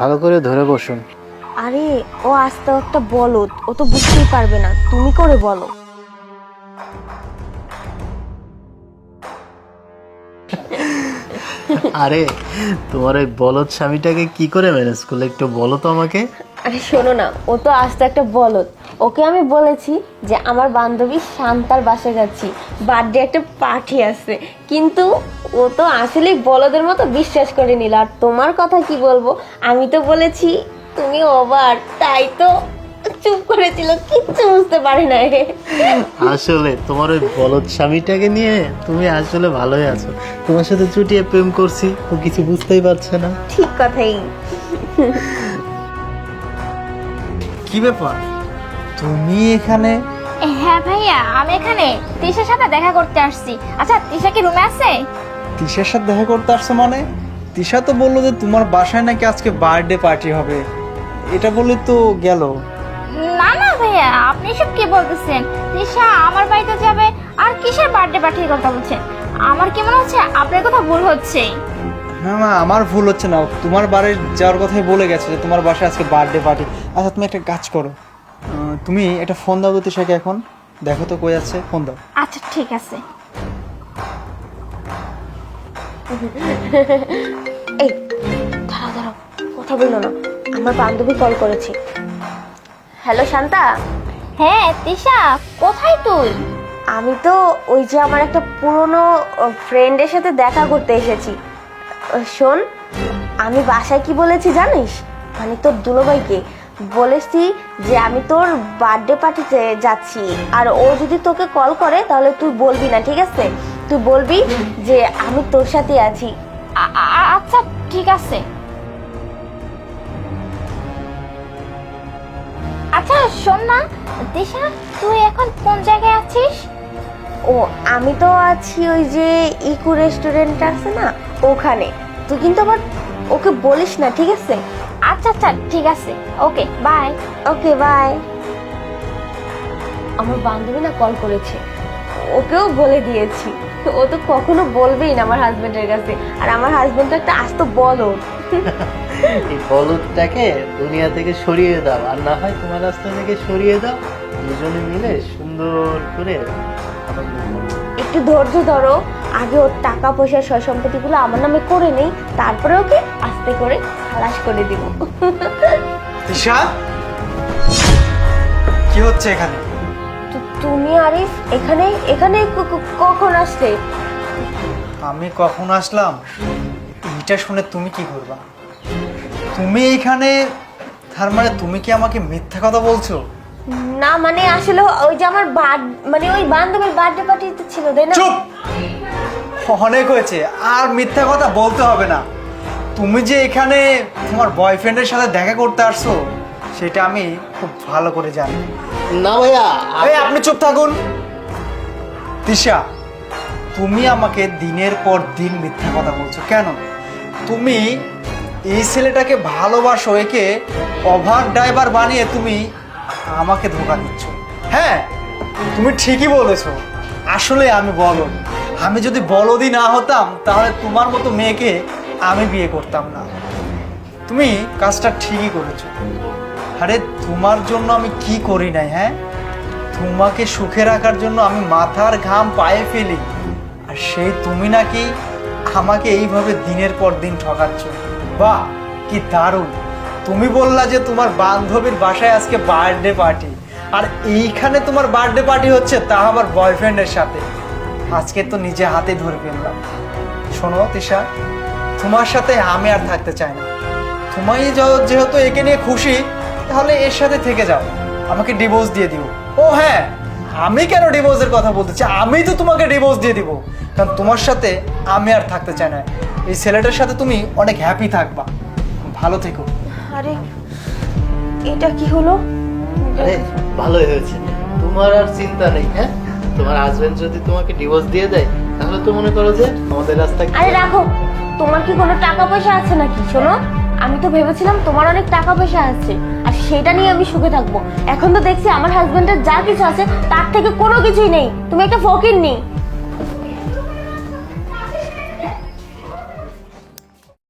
ভালো করে ধরে বসুন। আরে ও আস্তে একটা বলদ ও তো বুঝতেই পারবে না তুমি করে বলো। আরে তোমার ওই বলদ স্বামীটাকে কি করে ম্যানেজ করলে একটু বলো তো আমাকে। আরে শোনো না ও তো আস্তে একটা বলদ। ওকে আমি বলেছি যে আমার বান্ধবী শান্তার বাসা যাচ্ছি বার্থডে একটা পার্টি আছে। কিন্তু ও তো আসলেই বলদের মতো বিশ্বাস করে নিল। আর তোমার কথা কি বলব? আমি তো বলেছি তুমি ওভার তাই তো চুপ করেছিল কিচ্ছু বুঝতে পারে না আসলে তোমার ওই বলদ স্বামীটাকে নিয়ে তুমি আসলে ভালোই আছো। তোমার সাথে চুটিয়ে প্রেম করছি ও কিছু বুঝতেই পারছে না। ঠিক কথাই। কি ব্যাপার? তুমি এখানে? হ্যাঁ ভাইয়া আমি এখানে। তিশার সাথে দেখা করতে আসছি। আচ্ছা তিশা কি রুমে আছে? তিশার সাথে দেখা করতে আসছো মানে? তিশা তো বলল যে তোমার বাসায় নাকি আজকে বার্থডে পার্টি হবে। এটা বলে তো গেল। না না ভাইয়া আপনি সব কি বলতেছেন? তিশা আমার বাড়িতে যাবে আর কিসের বার্থডে পার্টির কথা বলছেন আমার কি মনে হচ্ছে আপনার কথা ভুল হচ্ছে? হ্যাঁ মা আমার ভুল হচ্ছে না। তোমার বাড়ির যাওয়ার কথাই বলে গেছে যে তোমার বাসায় আজকে বার্থডে পার্টি আচ্ছা তুমি একটা কাজ করো। তুমি একটা ফোন দাও তো তিশাকে এখন। দেখো তো কই আছে ফোন দাও। আচ্ছা ঠিক আছে। এই দাঁড়াও দাঁড়াও কথা বলল না। আমার বান্ধবী কল করেছে। হ্যালো শান্তা? হ্যাঁ তিশা কোথায় তুই? আমি তো ওই যে আমার একটা পুরনো ফ্রেন্ডের সাথে দেখা করতে এসেছি। শোন, আমি বাসায় কি বলেছি জানিস? মানে তোর দুলোভাইকে বলেছি যে আমি তোর বার্থডে পার্টিতে যাচ্ছি। আর ও যদি তোকে কল করে, তাহলে তুই বলবি না, ঠিক আছে? তুই বলবি যে আমি তোর সাথে আছি। আচ্ছা ঠিক আছে। আচ্ছা শোন না, দিশা, তুই এখন কোন জায়গায় আছিস? ও, আমি তো আছি ওই যে ইকো রেস্টুরেন্ট আছে না, ওখানে। তুই কিন্তু আবার ওকে বলিস না, ঠিক আছে? আচ্ছা আচ্ছা ঠিক আছে। ওকে বাই ওকে বাই আমার বান্ধবী না কল করেছে। ওকেও বলে দিয়েছি। ও তো কখনো বলবেই না আমার হাজবেন্ডের কাছে। আর আমার হাজবেন্ড একটা আস্ত বলো এই বলদটাকে দুনিয়া থেকে সরিয়ে দাও। আর না হয় তোমার রাস্তা থেকে সরিয়ে দাও। দুজনে মিলে সুন্দর করো। একটু ধৈর্য ধরো। আগে ওর টাকা পয়সা সয় সম্পত্তিগুলো আমার নামে করে নেই তারপরে ওকে আস্তে করে খালাস করে দিব। তিশা কি হচ্ছে এখানে? তু- তুমি আরিফ এখানে এখানে কখন আসলে? আমি কখন আসলাম? এইটা শুনে তুমি কি করবা? তুমি এখানে তার মানে তুমি কি আমাকে মিথ্যা কথা বলছো? না মানে আসলে ওই যে আমার মানে ওই বান্ধবীর বার্থডে পার্টিতে ছিল তাই না? চুপ! অনেক হয়েছে আর মিথ্যা কথা বলতে হবে না। তুমি যে এখানে তোমার বয়ফ্রেন্ডের সাথে দেখা করতে আসছো সেটা আমি খুব ভালো করে জানি। না ভাইয়া এই আপনি চুপ থাকুন। তিশা তুমি আমাকে দিনের পর দিন মিথ্যা কথা বলছো কেন? তুমি এই ছেলেটাকে ভালোবাসো একে ওভার ড্রাইভার বানিয়ে তুমি আমাকে ধোকা দিচ্ছ। হ্যাঁ তুমি ঠিকই বলেছ। আসলে আমি বলদ আমি যদি বলদই না হতাম, তাহলে তোমার মতো মেয়েকে আমি বিয়ে করতাম না। তুমি কাজটা ঠিকই করেছ। আরে, তোমার জন্য আমি কি করি নাই হ্যাঁ? তোমাকে সুখে রাখার জন্য আমি মাথার ঘাম পায়ে ফেলি। আর সেই তুমি নাকি আমাকে এইভাবে দিনের পর দিন ঠকাচ্ছ। বাহ, কি দারুণ। তুমি বললা যে তোমার বান্ধবীর বাসায় আজকে বার্থডে পার্টি আর এইখানে তোমার বার্থডে পার্টি হচ্ছে, তা আমার বয়ফ্রেন্ডের সাথে। আজকে তো নিজে হাতে ধরে ফেললাম। শোনো, তিশা, তোমার সাথে আমি আর থাকতে চাই না। তুমি য- যেহেতু একে নিয়ে খুশি, তাহলে এর সাথে থেকে যাও। আমাকে ডিভোর্স দিয়ে দিও। ও হ্যাঁ আমি কেন ডিভোর্সের কথা বলতে চাই আমি তো তোমাকে ডিভোর্স দিয়ে দিব। কারণ তোমার সাথে আমি আর থাকতে চাই না। এই ছেলেটার সাথে তুমি অনেক হ্যাপি থাকবা। ভালো থেকো। আরে এটা কি হলো? আরে ভালোই হয়েছে। তোমার আর চিন্তা নেই হ্যাঁ? তোমার হাজবেন্ড যদি তোমাকে ডিভোর্স দিয়ে দেয় তাহলে তো মনে করো যে আমাদের রাস্তা আরে রাখো। তোমার কি কোনো টাকা পয়সা আছে নাকি? শোনো আমি তো ভেবেছিলাম তোমার অনেক টাকা পয়সা আছে আর সেটা নিয়ে আমি সুখে থাকব। এখন তো দেখছি আমার হাজবেন্ডের যা কিছু আছে তার থেকে কোনো কিছুই নেই। তুমি একটা ফকির নেই।